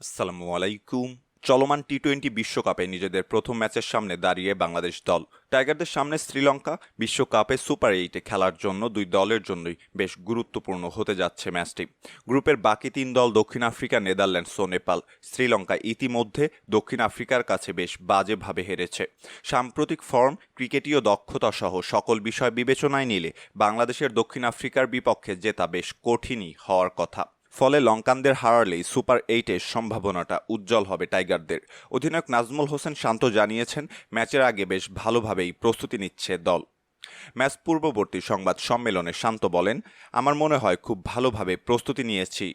আসসালামু আলাইকুম। চলমান টি টোয়েন্টি বিশ্বকাপে নিজেদের প্রথম ম্যাচের সামনে দাঁড়িয়ে বাংলাদেশ দল। টাইগারদের সামনে শ্রীলঙ্কা বিশ্বকাপে সুপার এইটে খেলার জন্য দুই দলের জন্যই বেশ গুরুত্বপূর্ণ হতে যাচ্ছে ম্যাচটি। গ্রুপের বাকি তিন দল দক্ষিণ আফ্রিকা, নেদারল্যান্ডস ও নেপাল। শ্রীলঙ্কা ইতিমধ্যে দক্ষিণ আফ্রিকার কাছে বেশ বাজেভাবে হেরেছে। সাম্প্রতিক ফর্ম, ক্রিকেটীয় দক্ষতা সহ সকল বিষয় বিবেচনায় নিলে বাংলাদেশের দক্ষিণ আফ্রিকার বিপক্ষে জেতা বেশ কঠিনই হওয়ার কথা। ফলে লঙ্কানদের হারালেই সুপার এইটের সম্ভাবনাটা উজ্জ্বল হবে টাইগারদের। অধিনায়ক নাজমুল হোসেন শান্ত জানিয়েছেন, ম্যাচের আগে বেশ ভালোভাবেই প্রস্তুতি নিচ্ছে দল। ম্যাচ পূর্ববর্তী সংবাদ সম্মেলনে শান্ত বলেন, আমার মনে হয় খুব ভালোভাবে প্রস্তুতি নিয়েছি।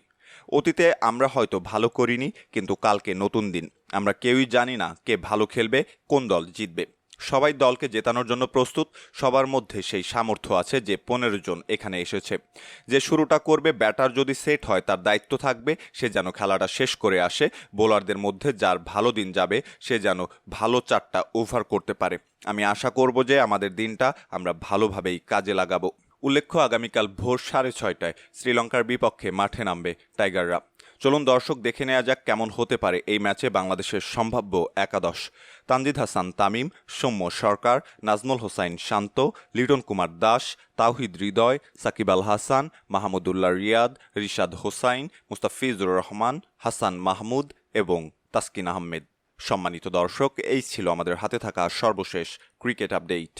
অতীতে আমরা হয়তো ভালো করিনি, কিন্তু কালকে নতুন দিন। আমরা কেউই জানি না কে ভালো খেলবে, কোন দল জিতবে। সবাই দলকে জেতানোর জন্য প্রস্তুত। সবার মধ্যে সেই সামর্থ্য আছে যে পনেরো জন এখানে এসেছে। যে শুরুটা করবে, ব্যাটার যদি সেট হয়, তার দায়িত্ব থাকবে। সে যেন খেলাটা শেষ করে আসে। বোলারদের মধ্যে যার ভালো দিন যাবে, সে যেন ভালো চারটা ওভার করতে পারে। আমি আশা করব যে আমাদের দিনটা আমরা ভালোভাবেই কাজে লাগাবো। উল্লেখ্য, আগামীকাল ভোর সাড়ে ছয়টায় শ্রীলঙ্কার বিপক্ষে মাঠে নামবে টাইগাররা। চলুন দর্শক দেখে নেওয়া যাক কেমন হতে পারে এই ম্যাচে বাংলাদেশের সম্ভাব্য একাদশ। তানজিদ হাসান, তামিম, সৌম্য সরকার, নাজমুল হোসাইন শান্ত, লিটন কুমার দাস, তাওহিদ হৃদয়, সাকিব আল হাসান মাহমুদুল্লাহ রিয়াদ, রিশাদ হোসাইন, মুস্তাফিজুর রহমান, হাসান মাহমুদ এবং তাসকিন আহমেদ। সম্মানিত দর্শক, এই ছিল আমাদের হাতে থাকা সর্বশেষ ক্রিকেট আপডেট।